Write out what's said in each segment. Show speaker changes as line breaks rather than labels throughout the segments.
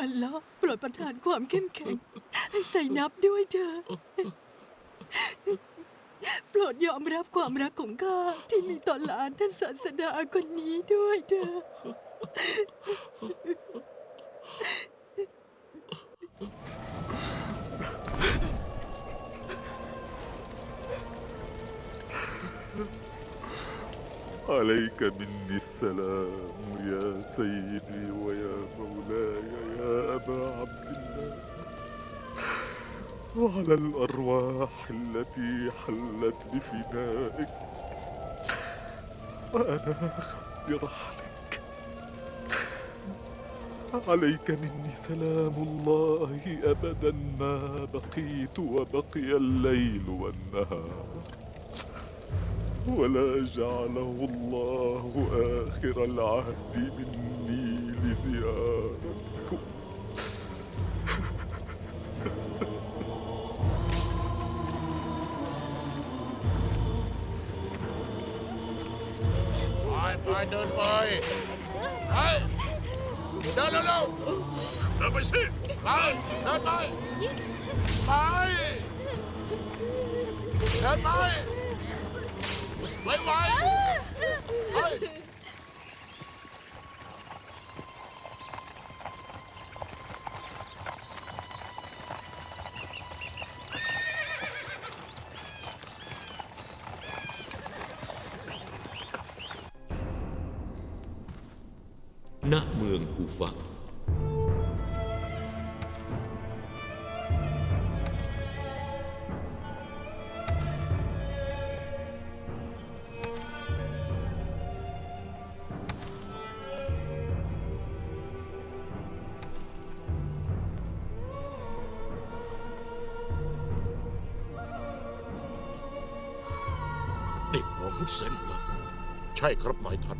อัลลอฮ์โปรดประทานความเข้มแข็ง ให้ใส่นับด้วยเถอะโปรดยอมรับความรักของข้าที่มีต่อหลานท่านศาสดาคนนี้ด้วยเถอะ
عليك مني السلام يا سيدي ويا مولاي يا أبا عبد الله. وعلى الأرواح التي حلت بفنائك. وأنا خد برحلك عليك مني سلام الله أبدا ما بقيت وبقي الليل والنهار. ولا جعله الله آخر العهد مني لزيارتكم
Freundin bei. Halt! No, no, no! Da bist du! Nein! Hört mal! Nein! Hört mal! ร็ว ฮุเซนเหรอใช่ครับนายท่าน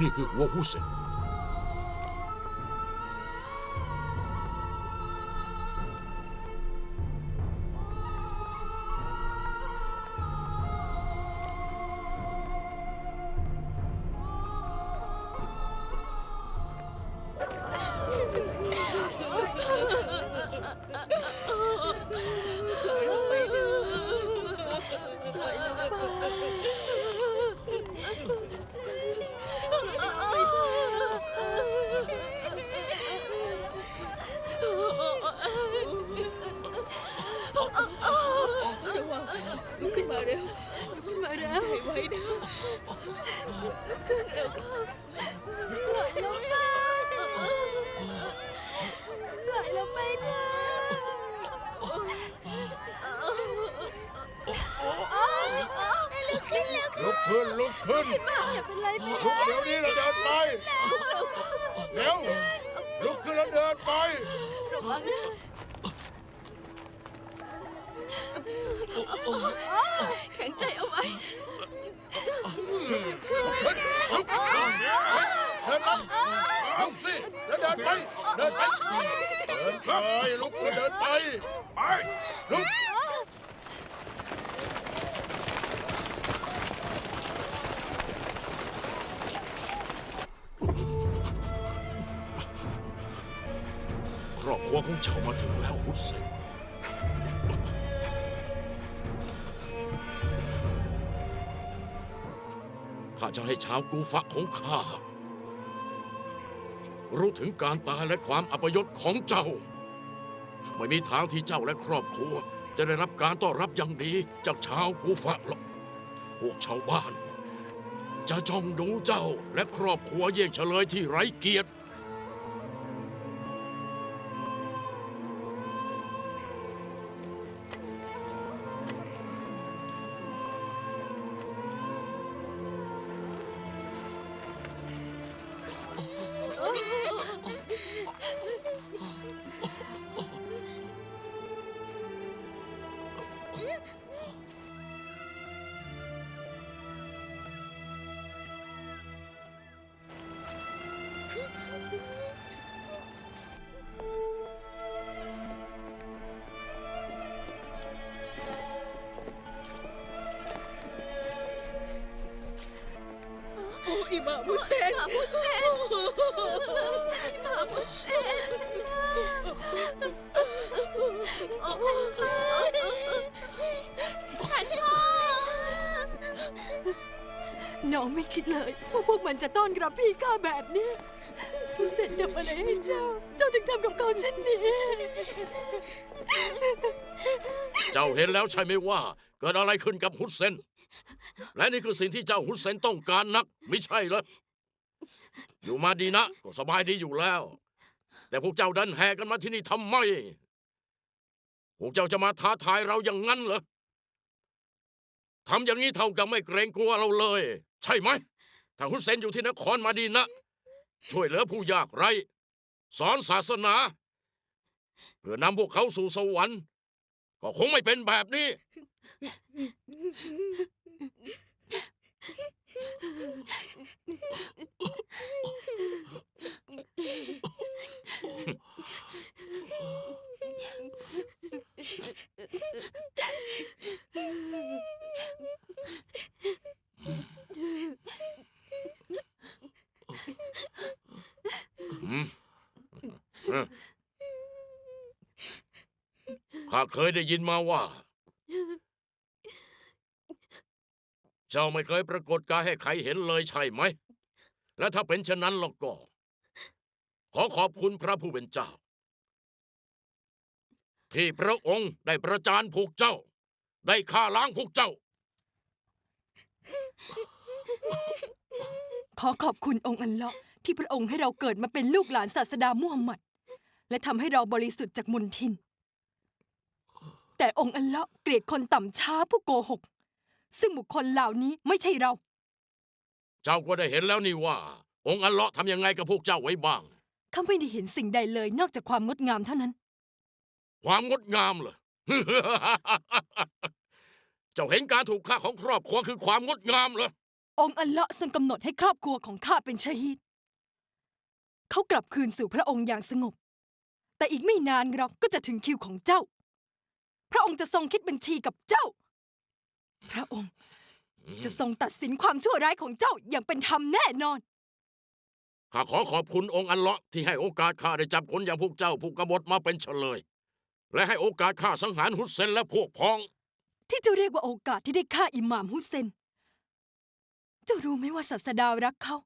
นี่คือหัวฮุเซน
ลุ
แข็
งใจเอาไว้
ลุกขึ้นลุกเดินไปลุกสิแล้วเดินไปเดินไปเดินไปลุกแล้วเดินไปไปลุก อบครัวของเจ้ามาถึงแล้วฮุสเซนข้าจะให้ชาวกูฟะของข้า รู้ถึงการตายและความอัปยศของเจ้า ไม่มีทางที่เจ้าและครอบครัว จะได้รับการต้อนรับอย่างดีจากชาวกูฟะหรอกพวกชาวบ้าน จะจ้องดูเจ้าและครอบครัวเยี่ยงเฉลยที่ไร้เกียรติ
มามุเซน
มามุเซนมามุเซนท่านพ่อ
น้องไม่คิดเลยว่าพวกมันจะต้อนรับพี่ข้าแบบนี้ผู้เสร็จทำอะไรให้เจ้าเจ้าถึงทำกับเขาเช่นนี้
เจ้าเห็นแล้วใช่ไหมว่าเกิดอะไรขึ้นกับฮุสเซน และนี่คือสิ่งที่เจ้าฮุสเซนต้องการนัก ไม่ใช่เหรอ อยู่มาดีนะ ก็สบายดีอยู่แล้ว แต่พวกเจ้าดันแห่กันมาที่นี่ทำไม พวกเจ้าจะมาท้าทายเราอย่างนั้นเหรอทำอย่างนี้เท่ากับไม่เกรงกลัวเราเลย ใช่ไหม ถ้าฮุสเซนอยู่ที่นครมาดีนะ ช่วยเหลือผู้ยากไร้ สอนศาสนา เพื่อนำพวกเขาสู่สวรรค์ ก็คงไม่เป็นแบบนี้ อืมเออข้าเค ยได้ยินมาว่า เจ้าไม่เคยปรากฏกายให้ใครเห็นเลยใช่ไหม และถ้าเป็นเช่นนั้นแล้วก็ ขอขอบคุณพระผู้เป็นเจ้า ที่พระองค์ได้ประจานพวกเจ้า ได้ฆ่าล้างพวกเจ้า
ขอขอบคุณองค์อัลเลาะห์ที่พระองค์ให้เราเกิดมาเป็นลูกหลานศาสดามุฮัมมัด และทำให้เราบริสุทธิ์จากมนทิน แต่องค์อัลเลาะห์เกลียดคนต่ำช้าผู้โกหก ซึ่งบุคคลเหล่านี้ไม่ใช่เรา
เจ้าก็ได้เห็นแล้วนี่ว่า องค์อัลเลาะห์ทำยังไงกับพวกเจ้าไว้บ้าง
เขาไม่ได้เห็นสิ่งใดเลยนอกจากความงดงามเท่านั้น
ความงดงามเหรอ เจ้าเห็นการถูกฆ่าของครอบครัวคือความงดงามเหรอ
องค์อัลเลาะห์ทรงกำหนดให้ครอบครัวของข้าเป็นชะฮีดเขากลับคืนสู่พระองค์อย่างสงบ แต่อีกไม่นานเราก็จะถึงคิวของเจ้า พระองค์จะทรงคิดบัญชีกับเจ้า พระองค์จะทรงตัดสินความชั่วร้ายของเจ้าอย่างเป็นธรรมแน่นอน
ข้าขอขอบคุณองค์อัลเลาะห์ที่ให้โอกาสข้าได้จับคนอย่างพวกเจ้าผู้กบฏมาเป็นเฉลย และให้โอกาสข้าสังหารฮุสเซนและพวกพ้อง
ที่เจ้าเรียกว่าโอกาสที่ได้ฆ่าอิหม่ามฮุสเซน เจ้ารู้ไหมว่าศาสดารักเขา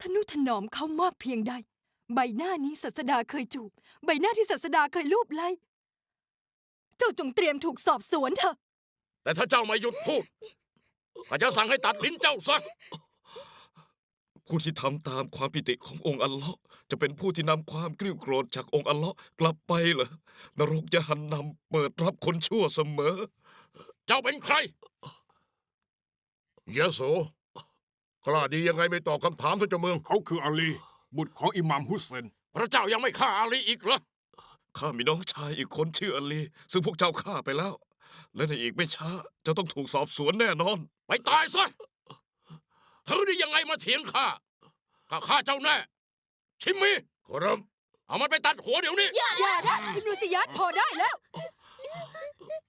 ทนุถนอมเขามากเพียงใด ใบหน้านี้ศาสดาเคยจูบ ใบหน้าที่ศาสดาเคยลูบไล้เจ้าจงเตรียมถูกสอบสวนเถอะ
แต่ถ้าเจ้าไม่หยุดพูดข้าจะสั่งให้ตัดลิ้นเจ้าซะ
ผู้ที่ทำตามความปิติขององค์อัลเลาะห์จะเป็นผู้ที่นำความกริ้วโกรธจากองค์อัลเลาะห์กลับไปเหรอนรกยะหันนำเปิดรับคนชั่วเสมอ
เจ้าเป็นใคร
ยโสกล้าดียังไงไม่ตอบคำถามท่านเจ้าเมือง
เขาคืออาลี บุตรของอิหม่ามฮุสเซน
พระเจ้ายังไม่ฆ่าอาลีอีกเหรอ
ข้ามีน้องชายอีกคนชื่ออาลี ซึ่งพวกเจ้าฆ่าไปแล้ว และในอีกไม่ช้าเจะต้องถูกสอบสวนแน่นอน
ไปตายซะเธอได้ยังไงมาเถียงข้าข้าฆ่าเจ้าแน่ ชิมมี่
ขอรับ
เอามันไปตัดหัวเดี๋ยวนี้
อย่านะอิบนุสิยัดพอได้แล้ว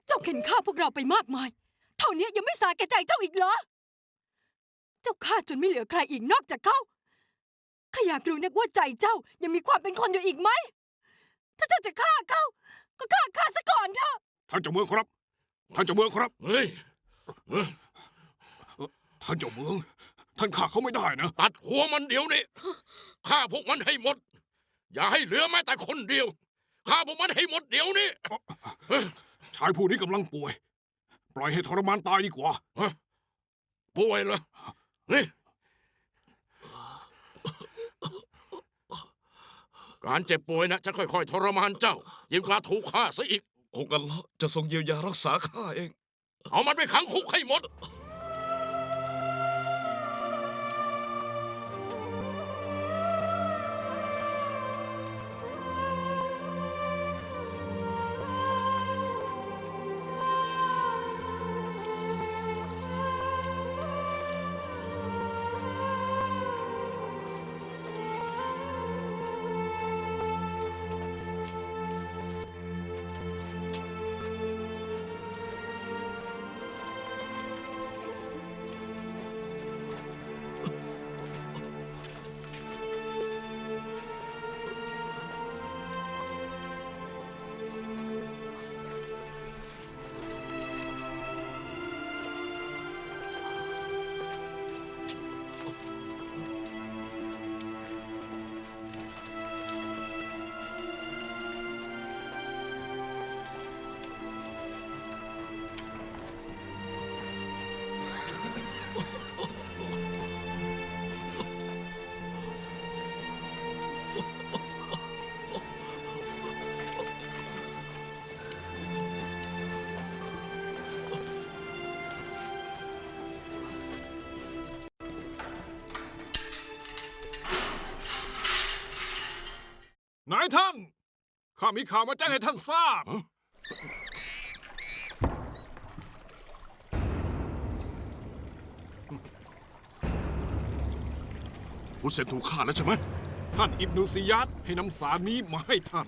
เจ้าเข็นฆ่าพวกเราไปมากมาย เท่านี้ยังไม่สาแก่ใจเจ้าอีกเหรอ เจ้าฆ่าจนไม่เหลือใครอีกนอกจากเขาข้าอยากรู้นักว่าใจเจ้ายังมีความเป็นคนอยู่อีกไหม ถ้าเจ้าจะฆ่าเขา ก็ฆ่าข้าซะก่อนเถอะ
ท่านเจ้าเมืองครับ ท่านเจ้าเมืองครับ
เฮ้ย
ท่านเจ้าเมือง ท่านฆ่าเขาไม่ได้นะ
ตัดหัวมันเดี๋ยวนี้ฆ่าพวกมันให้หมด อย่าให้เหลือแม้แต่คนเดียวฆ่าพวกมันให้หมดเดี๋ยวนี้
ชายผู้นี้กำลังป่วย ปล่อยให้ทรมานตายดีกว่า
ป่วยเหรอนี่ การเจ็บป่วยนะจะค่อยๆทรมานเจ้า ยิ่งกว่าถูกฆ่าซะอีก
องค์อัลเลาะห์จะทรงเยียวยารักษาข้าเอง
เอามันไปขังคุกให้หมด
นายท่าน ข้ามีข่าวมาแจ้งให้ท่านทราบ
ฮุเซนถูกฆ่าแล้วใช่ไหม
ท่านอิบนุซิยัดให้นำสารนี้มาให้ท่าน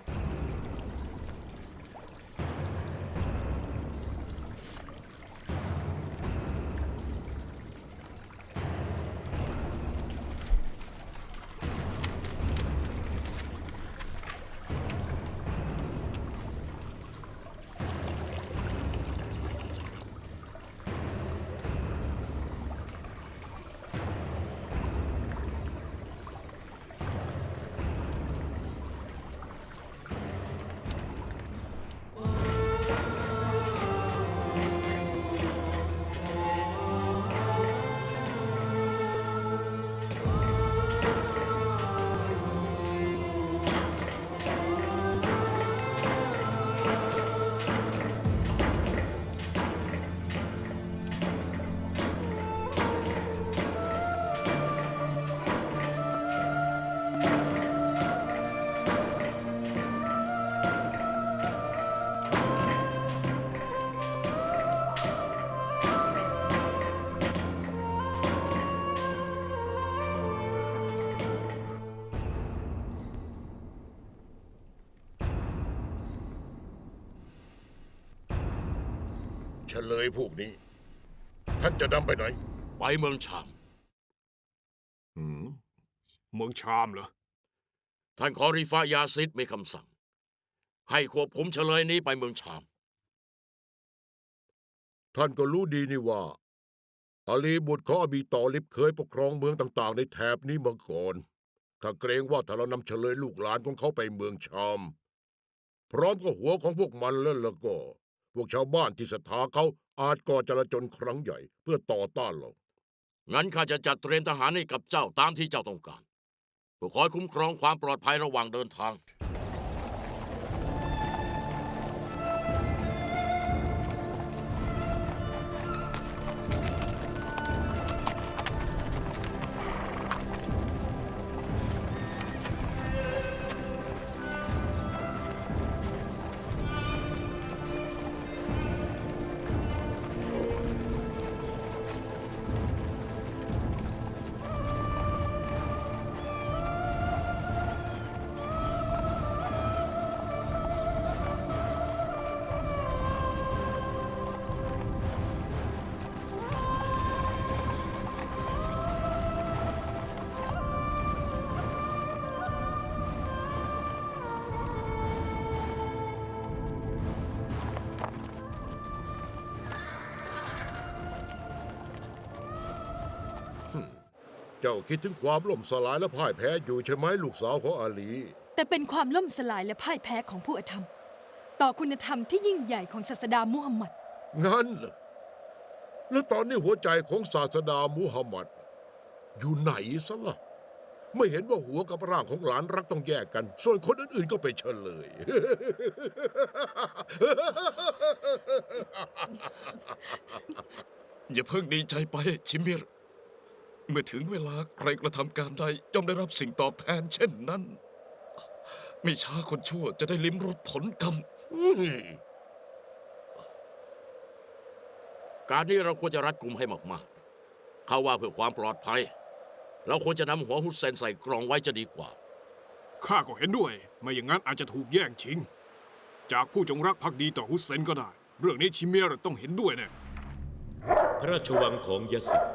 เฉลยพวกนี้ ท่านจะนำไปไหน
ไปเมืองชาม
หืมเมืองชามเหรอ
ท่านคอริฟายาซิดมีคำสั่ง ให้ควบคุมเฉลยนี้ไปเมืองชาม
ท่านก็รู้ดีนี่ว่าอาลีบุตรของอบีตอลิบเคยปกครองเมืองต่าง ๆ ในแถบนี้มาก่อน ข้าเกรงว่าถ้าเรานำเฉลยลูกหลานของเขาไปเมืองชาม พร้อมกับหัวของพวกมันแล้วแล้วก็ พวกชาวบ้านที่ศรัทธาเขาอาจก่อจลาจลครั้งใหญ่ เพื่อต่อต้านเรา
งั้นข้าจะจัดเตรียมทหารให้กับเจ้าตามที่เจ้าต้องการเพื่อคอยคุ้มครองความปลอดภัยระหว่างเดินทาง
เจ้าคิดถึงความล่มสลายและพ่ายแพ้อยู่ใช่ไหมลูกสาวของอาลี
แต่เป็นความล่มสลายและพ่ายแพ้ของผู้อธรรม ต่อคุณธรรมที่ยิ่งใหญ่ของศาสดามุฮัมมัด
งั้นเหรอแล้วตอนนี้หัวใจของศาสดามุฮัมมัด อยู่ไหนซะล่ะ ไม่เห็นว่าหัวกับร่างของหลานรักต้องแยกกัน ส่วนคนอื่นๆก็ไปเฉลย
อย่าเพิ่งดีใจไปชิมิร เมื่อถึงเวลาใครกระทำการใดย่อมได้รับสิ่งตอบแทนเช่นนั้น ไม่ช้าคนชั่วจะได้ลิ้มรสผลกรรม
การนี้เราควรจะรัดกุมให้มากๆเขาว่าเพื่อความปลอดภัย เราควรจะนำหัวฮุสเซนใส่กล่องไว้จะดีกว่า
ข้าก็เห็นด้วย ไม่อย่างนั้นอาจจะถูกแย่งชิง จากผู้จงรักภักดีต่อฮุสเซนก็ได้ เรื่องนี้ชิเมียร์ต้องเห็นด้วยแน่
พระราชวังของยะสิด
อี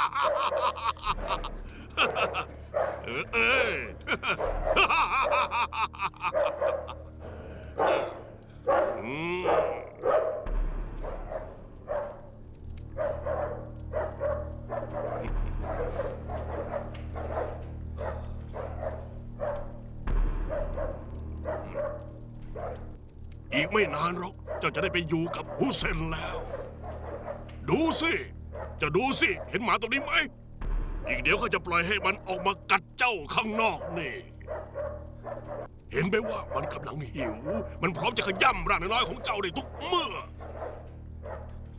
กไม่นานหรอก เจ้าจะได้ไปอยู่กับฮุเซนแล้ว
ดูสิ จะดูสิ เห็นหมาตัวนี้ไหม อีกเดี๋ยวเขาจะปล่อยให้มันออกมากัดเจ้าข้างนอกนี่ เห็นไหมว่ามันกำลังหิว มันพร้อมจะขย้ำร่างน้อยๆของเจ้าได้ทุกเมื่อ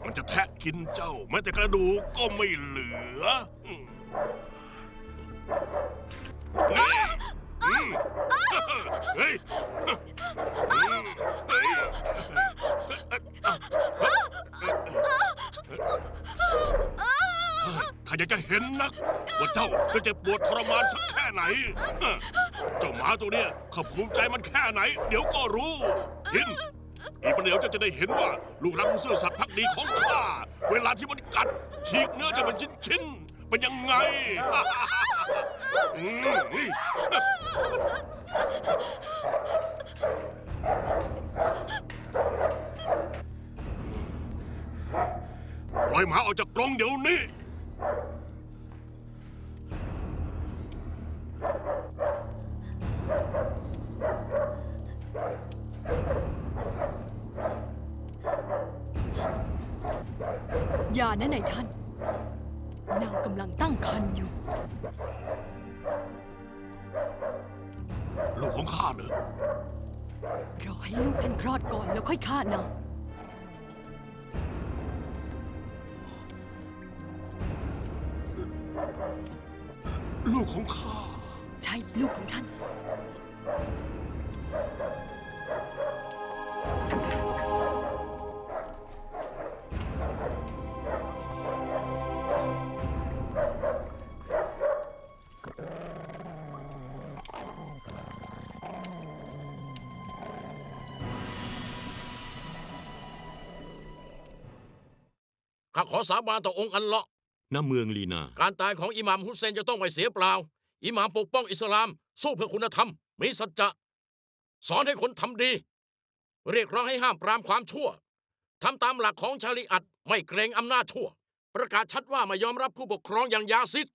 มันจะแทะกินเจ้าแม้แต่กระดูกก็ไม่เหลือนี่เฮ้ยเฮ้ย ข้าอยากจะเห็นนัก ว่าเจ้าจะเจ็บปวดทรมานสักแค่ไหนเจ้าหมาตัวเนี้ยข้าภูมิใจมันแค่ไหน เดี๋ยวก็รู้หิน อีกประเดี๋ยวเจะจะได้เห็นว่า ลูกรักผู้ซื่อสัตย์พักดีของข้า เวลาที่มันกัด ฉีกเนื้อจะเป็นชิ้นๆเป็นยังไง อืม ล่อยหมาออกจากกรงเดี๋ยวนี้
ลู
กของข้า
ใช่ลูกของท่าน
ข้าขอสาบานต่อองค์อัลเลาะ
ณเมืองลีนา
การตายของอิหม่ามฮุสเซนจะต้องไม่เสียเปล่า อิหม่ามปกป้องอิสลาม สู้เพื่อคุณธรรม มีสัจจะ สอนให้คนทำดี เรียกร้องให้ห้ามปรามความชั่วทำตามหลักของชาริอัตไม่เกรงอำนาจชั่ว ประกาศชัดว่าไม่ยอมรับผู้ปกครองอย่างยาซิด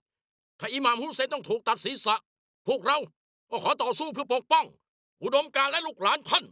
ถ้าอิหม่ามฮุสเซนต้องถูกตัดศีรษะ พวกเราก็ขอต่อสู้เพื่อปกป้อง อุดมการและลูกหลานท่าน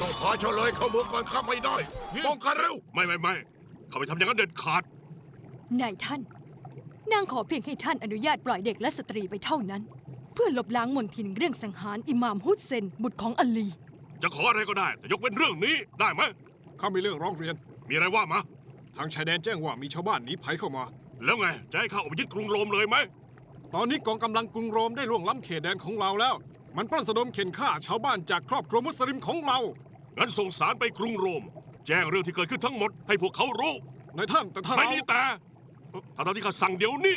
ต้องพาเฉลยเข้าเมืองก่อนข้าไม่ได้ป้องกันเร็ว
ไม่ไม่ไม่ข้าไม่ทำอย่างนั้นเด็ดขาด
นายท่าน นางขอเพียงให้ท่านอนุญาตปล่อยเด็กและสตรีไปเท่านั้น เพื่อลบล้างมนทินเรื่องสังหารอิหม่ามฮุสเซน บุตรของอัลี
จะขออะไรก็ได้ แต่ยกเป็นเรื่องนี้ได้ไหม
ข้ามีเรื่องร้องเรียน
มีอะไรว่ามา
ทางชายแดนแจ้งว่ามีชาวบ้านหนีภัยเข้ามา
แล้วไง จะให้ข้าออกไปยึดกรุงโรมเลยไหม
ตอนนี้กองกำลังกรุงโรมได้ล่วงล้ำเขตแดนของเราแล้ว มันปล้นสะดมเข็นฆ่าชาวบ้านจากครอบครัวมุสลิมของเรา
งั้นส่งสารไปกรุงโรม แจ้งเรื่องที่เกิดขึ้นทั้งหมดให้พวกเขารู้
นายท่านแต่ถ้า
ไม่
เรา
มีแต่ถ้าตอนที่ข้าสั่งเดี๋ยวนี้